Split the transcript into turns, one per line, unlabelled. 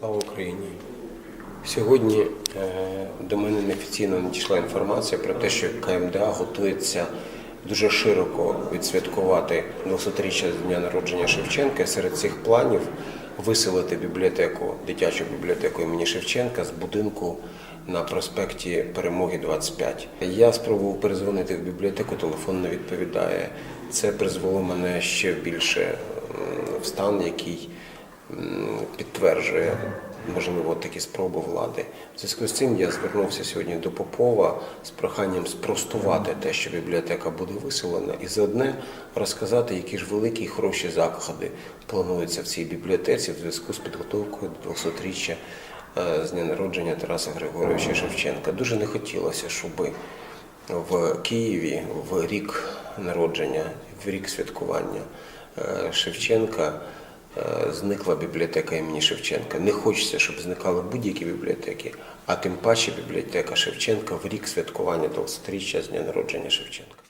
Слава Україні! Сьогодні е, до мене неофіційно надійшла інформація про те, що КМДА готується дуже широко відсвяткувати 200-річчя з дня народження Шевченка. Серед цих планів виселити бібліотеку, дитячу бібліотеку імені Шевченка з будинку на проспекті Перемоги 25. Я спробував перезвонити в бібліотеку, телефон не відповідає. Це призвело мене ще більше в стан, який підтверджує можливо такі спроби влади. В зв'язку з цим я звернувся сьогодні до Попова з проханням спростувати те, що бібліотека буде виселена, і заодне розказати, які ж великі і хороші заходи плануються в цій бібліотеці в зв'язку з підготовкою до 200-річчя е, з дня народження Тараса Григоровича Шевченка. Дуже не хотілося, щоб в Києві в рік народження, в рік святкування е, Шевченка зникла бібліотека імені Шевченка. Не хочеться, щоб зникали будь-які бібліотеки, а тим паче бібліотека Шевченка в рік святкування 20-річчя з дня народження Шевченка.